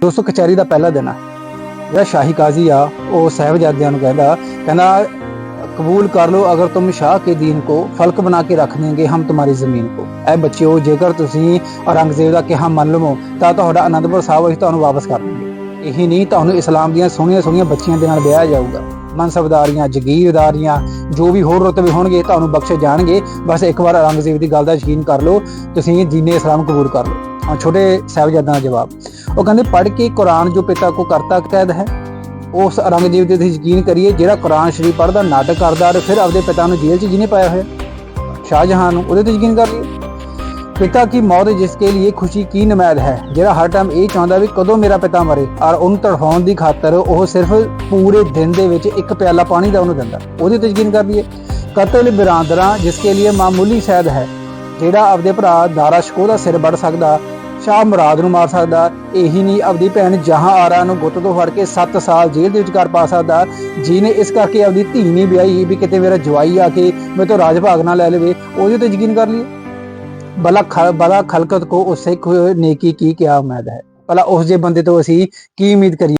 ਦੋਸਤੋ ਕਚਹਿਰੀ ਦਾ ਪਹਿਲਾ ਦਿਨ ਆ। ਜਿਹੜਾ ਸ਼ਾਹੀ ਕਾਜ਼ੀ ਆ, ਉਹ ਸਾਹਿਬਜ਼ਾਦਿਆਂ ਨੂੰ ਕਹਿੰਦਾ ਕਹਿੰਦਾ, ਕਬੂਲ ਕਰ ਲੋ ਅਗਰ ਤੁਮ ਸ਼ਾਹ ਕੇ ਦੀਨ ਕੋ ਫਲਕ ਬਣਾ ਕੇ ਰੱਖ ਦੇਂਗੇ ਹਮ ਤੁਹਾਡੀ ਜ਼ਮੀਨ ਕੋ। ਐ ਬੱਚਿਓ, ਜੇਕਰ ਤੁਸੀਂ ਔਰੰਗਜ਼ੇਬ ਦਾ ਕਿਹਾ ਮੰਨ ਲਵੋ, ਤਾਂ ਤੁਹਾਡਾ ਆਨੰਦਪੁਰ ਸਾਹਿਬ ਅਸੀਂ ਤੁਹਾਨੂੰ ਵਾਪਸ ਕਰ ਦੇਵਾਂਗੇ। ਇਹੀ ਨਹੀਂ, ਤੁਹਾਨੂੰ ਇਸਲਾਮ ਦੀਆਂ ਸੋਹਣੀਆਂ ਸੋਹਣੀਆਂ ਬੱਚੀਆਂ ਦੇ ਨਾਲ ਵਿਆਹ ਜਾਊਗਾ। ਮਨਸਬਦਾਰੀਆਂ ਜਗੀਰਦਾਰੀਆਂ, ਜੋ ਵੀ ਹੋਰ ਰੁਤਬੇ ਹੋਣਗੇ, ਤੁਹਾਨੂੰ ਬਖਸ਼ੇ ਜਾਣਗੇ। ਬਸ ਇੱਕ ਵਾਰ ਔਰੰਗਜ਼ੇਬ ਦੀ ਗੱਲ ਦਾ ਯਕੀਨ ਕਰ ਲਓ, ਤੁਸੀਂ ਦੀਨੇ ਇਸਲਾਮ ਕਬੂਲ ਕਰ ਲਓ। ਹਾਂ, ਛੋਟੇ ਸਾਹਿਬਜ਼ਾਦਿਆਂ ਦਾ ਜਵਾਬ। ਉਹ ਕਹਿੰਦੇ ਪੜ੍ਹ ਕੇ ਕੁਰਾਨ ਜੋ ਪਿਤਾ ਕੋ ਕਰਤਾ ਕੈਦ ਹੈ, ਉਸ ਔਰੰਗਜ਼ੇਬ ਤੇ ਯਕੀਨ ਕਰੀਏ, ਜਿਹੜਾ ਕੁਰਾਨ ਸ਼ਰੀਫ ਪੜ੍ਹਦਾ, ਨਾਟਕ ਕਰਦਾ ਔਰ ਫਿਰ ਆਪਦੇ ਪਿਤਾ ਨੂੰ ਜੇਲ੍ਹ 'ਚ ਜਿਹਨੇ ਪਾਇਆ ਹੋਇਆ। ਸ਼ਾਹਜਹਾਨ ਨੂੰ ਉਹਦੇ ਤੇ ਯਕੀਨ ਕਰ ਲਈਏ। ਪਿਤਾ ਕੀ ਮੌਤ ਜਿਸਕੇ ਲਈ ਖੁਸ਼ੀ ਕੀ ਨਮਾਜ਼ ਹੈ, ਜਿਹੜਾ ਹਰ ਟਾਈਮ ਇਹ ਚਾਹੁੰਦਾ ਵੀ ਕਦੋਂ ਮੇਰਾ ਪਿਤਾ ਮਰੇ, ਔਰ ਉਹਨੂੰ ਤੜਫਾਉਣ ਦੀ ਖਾਤਰ ਉਹ ਸਿਰਫ ਪੂਰੇ ਦਿਨ ਦੇ ਵਿੱਚ ਇੱਕ ਪਿਆਲਾ ਪਾਣੀ ਦਾ ਉਹਨੂੰ ਦਿੰਦਾ। ਉਹਦੇ ਤੇ ਯਕੀਨ ਕਰ ਲਈਏ। ਕਤਲ ਬਿਰਾਦਰਾਂ ਜਿਸਕੇ ਲਈ ਮਾਮੂਲੀ ਸ਼ਾਇਦ ਹੈ, ਜਿਹੜਾ ਆਪਦੇ ਭਰਾ ਦਾਰਾ ਸ਼ਕੋ ਦਾ ਸਿਰ ਵੱਢ ਸਕਦਾ ਸ਼ਾਹ ਮੁਰਾਦ ਨੂੰ ਮਾਰ ਸਕਦਾ। ਇਹੀ ਨਹੀਂ, ਆਪਦੀ ਭੈਣ ਜਹਾਂ ਆਰਾ ਨੂੰ ਗੁੱਤ ਤੋਂ ਫੜ ਕੇ 7 ਸਾਲ ਜੇਲ੍ਹ ਦੇ ਵਿੱਚ ਕਰ ਪਾ ਸਕਦਾ। ਜਿਹਨੇ ਇਸ ਕਰਕੇ ਆਪਦੀ ਧੀ ਨਹੀਂ ਵਿਆਹੀ ਵੀ ਕਿਤੇ ਮੇਰਾ ਜਵਾਈ ਆ ਕੇ ਮੇਰੇ ਤੋਂ ਰਾਜ ਭਾਗ ਨਾ ਲੈ ਲਵੇ, ਉਹਦੇ ਤੇ ਯਕੀਨ ਕਰ ਲਈਏ। ਬਲਾ ਖ- ਬਲਾ ਖਲਕਤ ਕੋ ਉਸੇ ਨੇਕੀ ਕੀ ਕਿਆ ਉਮੀਦ ਹੈ। ਭਲਾ ਉਸ ਜੇ ਬੰਦੇ ਤੋਂ ਅਸੀਂ ਕੀ ਉਮੀਦ ਕਰੀਏ?